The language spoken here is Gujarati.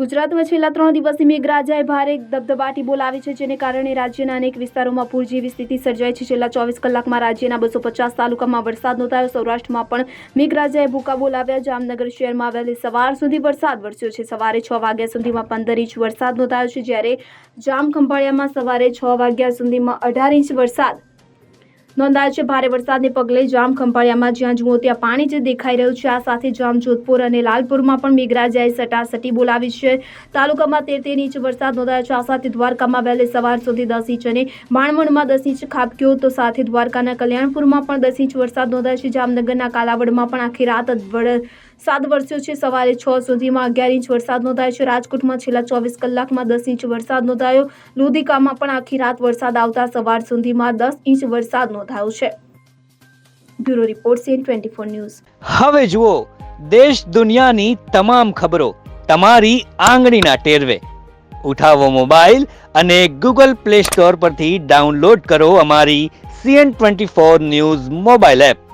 ગુજરાતમાં છેલ્લા ત્રણ દિવસથી મેઘરાજાએ ભારે દબદબાટી બોલાવી છે, જેને કારણે રાજ્યના અનેક વિસ્તારોમાં પૂર જેવી સ્થિતિ સર્જાઈ છે. છેલ્લા ચોવીસ કલાકમાં રાજ્યના બસો પચાસ તાલુકામાં વરસાદ નોંધાયો. સૌરાષ્ટ્રમાં પણ મેઘરાજાએ ભૂકા બોલાવ્યા. જામનગર શહેરમાં વહેલી સવાર સુધી વરસાદ વરસ્યો છે. સવારે છ વાગ્યા સુધીમાં પંદર ઇંચ વરસાદ નોંધાયો છે, જ્યારે જામ ખંભાળિયામાં સવારે છ વાગ્યા સુધીમાં અઢાર ઇંચ વરસાદ નોંધાયો છે, ભારે વરસાદને પગલે જામ ખંભાળિયામાં જ્યાં જુઓ ત્યાં પાણી જ દેખાઈ રહ્યું છે, આ સાથે જામ જોધપુર અને લાલપુરમાં પણ મેઘરાજાએ સટાસટી બોલાવી છે. તાલુકામાં તેર તેર ઇંચ વરસાદ નોંધાયો છે, આ સાથે દ્વારકામાં વહેલી સવાર સુધી દસ ઇંચ અને માણમણમાં દસ ઇંચ ખાબક્યો તો સાથે દ્વારકાના કલ્યાણપુરમાં પણ દસ ઇંચ વરસાદ નોંધાયો છે, જામનગરના કાલાવડમાં પણ આખી રાત વરસાદ વર્ષો છે. સવારે છ સુધીમાં અગિયાર ઇંચ વરસાદ નોંધાયો છે. રાજકોટમાં છેલ્લા ચોવીસ કલાકમાં દસ ઇંચ વરસાદ નોંધાયો. લુધિકામાં પણ આખી રાત વરસાદ આવતા સવાર સુધીમાં દસ ઇંચ વરસાદ નોંધાયો છે. Bureau report CN twenty four news. હવે જુઓ, દેશ દુનિયાની તમામ ખબરો તમારી આંગળીના ટેરવે. ઉઠાવો મોબાઈલ અને ગૂગલ પ્લે સ્ટોર પરથી ડાઉનલોડ કરો અમારી CN twenty four news mobile app.